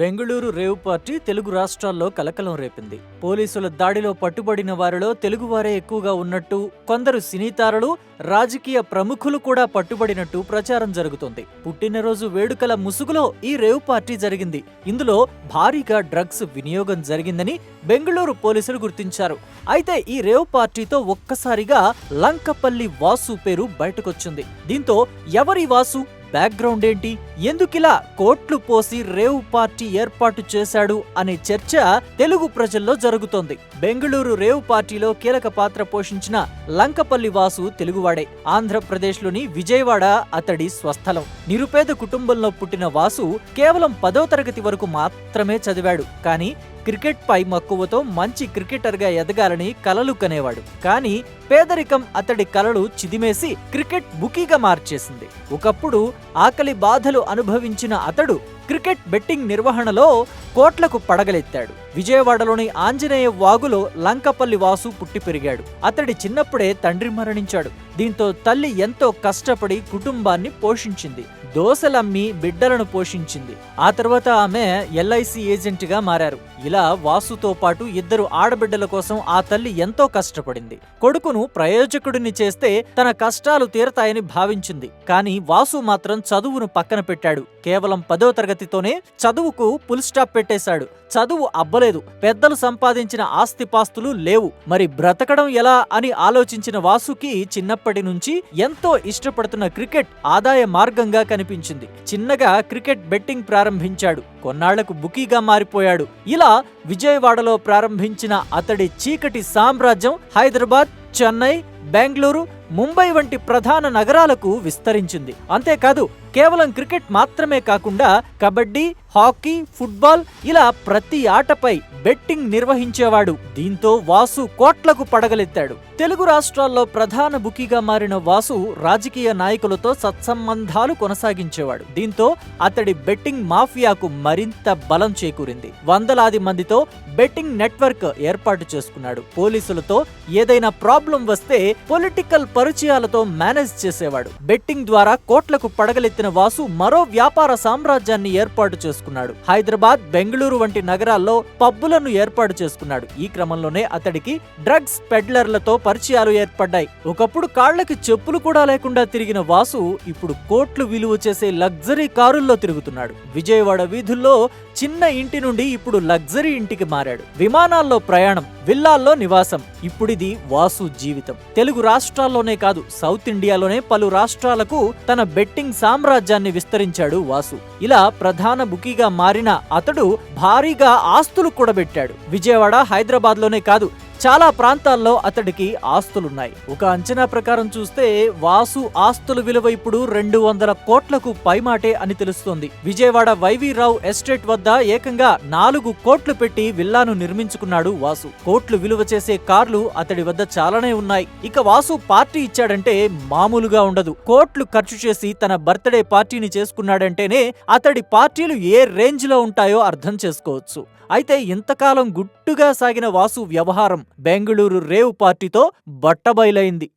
Bengaluru rave party Telugu రాష్ట్రాల్లో కలకలం రేపింది. పోలీసుల దాడిలో పట్టుబడిన వారిలో తెలుగువారే ఎక్కువగా ఉన్నట్టు కొందరు సినీతారలు రాజకీయ ప్రముఖులు కూడా పట్టుబడినట్టు ప్రచారం జరుగుతోంది. పుట్టినరోజు వేడుకల ముసుగులో ఈ రేవ్ పార్టీ జరిగింది. ఇందులో భారీగా డ్రగ్స్ వినియోగం జరిగిందని బెంగళూరు పోలీసులు గుర్తించారు. అయితే ఈ రేవ్ పార్టీతో ఒక్కసారిగా లంకపల్లి వాసు పేరు బయటకొచ్చింది. దీంతో ఎవరి వాసు? బ్యాక్గ్రౌండ్ ఏంటి? ఎందుకిలా కోట్లు పోసి రేవ్ పార్టీ ఏర్పాటు చేశాడు అనే చర్చ తెలుగు ప్రజల్లో జరుగుతోంది. బెంగళూరు రేవ్ పార్టీలో కీలక పాత్ర పోషించిన లంకపల్లి వాసు తెలుగువాడే. ఆంధ్రప్రదేశ్లోని విజయవాడ అతడి స్వస్థలం. నిరుపేద కుటుంబంలో పుట్టిన వాసు కేవలం పదో తరగతి వరకు మాత్రమే చదివాడు. కానీ క్రికెట్ పై మక్కువతో మంచి క్రికెటర్గా ఎదగాలని కలలు కనేవాడు. కానీ పేదరికం అతడి కలలు చిదిమేసి క్రికెట్ బుకీగా మార్చేసింది. ఒకప్పుడు ఆకలి బాధలు అనుభవించిన అతడు క్రికెట్ బెట్టింగ్ నిర్వహణలో కోట్లకు పడగలెత్తాడు. విజయవాడలోని ఆంజనేయ వాగులో లంకపల్లి వాసు పుట్టి పెరిగాడు. అతడి చిన్నప్పుడే తండ్రి మరణించాడు. దీంతో తల్లి ఎంతో కష్టపడి కుటుంబాన్ని పోషించింది. దోశలమ్మి బిడ్డలను పోషించింది. ఆ తర్వాత ఆమె ఎల్ఐసి ఏజెంట్గా మారారు. ఇలా వాసుతో పాటు ఇద్దరు ఆడబిడ్డల కోసం ఆ తల్లి ఎంతో కష్టపడింది. కొడుకును ప్రయోజకుడిని చేస్తే తన కష్టాలు తీరతాయని భావించింది. కానీ వాసు మాత్రం చదువును పక్కన పెట్టాడు. కేవలం పదో తరగతి పద్ధతితోనే చదువుకు పుల్ స్టాప్ పెట్టేశాడు. చదువు అబ్బలేదు. పెద్దలు సంపాదించిన ఆస్తిపాస్తులు లేవు. మరి బ్రతకడం ఎలా అని ఆలోచించిన వాసుకి చిన్నప్పటి నుంచి ఎంతో ఇష్టపడుతున్న క్రికెట్ ఆదాయ మార్గంగా కనిపించింది. చిన్నగా క్రికెట్ బెట్టింగ్ ప్రారంభించాడు. కొన్నాళ్ళకు బుకీగా మారిపోయాడు. ఇలా విజయవాడలో ప్రారంభించిన అతడి చీకటి సామ్రాజ్యం హైదరాబాద్ చెన్నై బెంగళూరు ముంబై వంటి ప్రధాన నగరాలకు విస్తరించింది. అంతేకాదు కేవలం క్రికెట్ మాత్రమే కాకుండా కబడ్డీ హాకీ ఫుట్బాల్ ఇలా ప్రతి ఆటపై బెట్టింగ్ నిర్వహించేవాడు. దీంతో వాసు కోట్లకు పడగలెత్తాడు. తెలుగు రాష్ట్రాల్లో ప్రధాన బుకీగా మారిన వాసు రాజకీయ నాయకులతో సత్సంబంధాలు కొనసాగించేవాడు. దీంతో అతడి బెట్టింగ్ మాఫియాకు మరింత బలం చేకూరింది. వందలాది మందితో బెట్టింగ్ నెట్వర్క్ ఏర్పాటు చేసుకున్నాడు. పోలీసులతో ఏదైనా ప్రాబ్లం వస్తే పొలిటికల్ పరిచయాలతో మేనేజ్ చేసేవాడు. బెట్టింగ్ ద్వారా కోట్లకు పడగలెత్తిన వాసు మరో వ్యాపార సామ్రాజ్యాన్ని ఏర్పాటు చేసుకున్నాడు. హైదరాబాద్ బెంగళూరు వంటి నగరాల్లో పబ్బులను ఏర్పాటు చేసుకున్నాడు. ఈ క్రమంలోనే అతడికి డ్రగ్స్ పెడ్లర్లతో పరిచయాలు ఏర్పడ్డాయి. ఒకప్పుడు కాళ్ళకి చెప్పులు కూడా లేకుండా తిరిగిన వాసు ఇప్పుడు కోట్లు విలువ చేసే లగ్జరీ కారుల్లో తిరుగుతున్నాడు. విజయవాడ వీధుల్లో చిన్న ఇంటి నుండి ఇప్పుడు లగ్జరీ ఇంటికి మారాడు. విమానాల్లో ప్రయాణం విల్లాల్లో నివాసం. ఇప్పుడిది వాసు జీవితం. తెలుగు రాష్ట్రాల్లోనే కాదు సౌత్ ఇండియాలోనే పలు రాష్ట్రాలకు తన బెట్టింగ్ సామ్రాజ్యాన్ని విస్తరించాడు వాసు. ఇలా ప్రధాన బుకీగా మారిన అతడు భారీగా ఆస్తులు కూడబెట్టాడు. విజయవాడ హైదరాబాద్లోనే కాదు చాలా ప్రాంతాల్లో అతడికి ఆస్తులున్నాయి. ఒక అంచనా ప్రకారం చూస్తే వాసు ఆస్తుల విలువ ఇప్పుడు రెండు వందల కోట్లకు పైమాటే అని తెలుస్తోంది. విజయవాడ వైవీరావు ఎస్టేట్ వద్ద ఏకంగా నాలుగు కోట్లు పెట్టి విల్లాను నిర్మించుకున్నాడు వాసు. కోట్లు విలువ చేసే కార్లు అతడి వద్ద చాలానే ఉన్నాయి. ఇక వాసు పార్టీ ఇచ్చాడంటే మామూలుగా ఉండదు. కోట్లు ఖర్చు చేసి తన బర్త్డే పార్టీని చేసుకున్నాడంటేనే అతడి పార్టీలు ఏ రేంజ్లో ఉంటాయో అర్థం చేసుకోవచ్చు. అయితే ఇంతకాలం గుట్టుగా సాగిన వాసు వ్యవహారం బెంగళూరు రేవ్ పార్టీతో బట్టబయలైంది.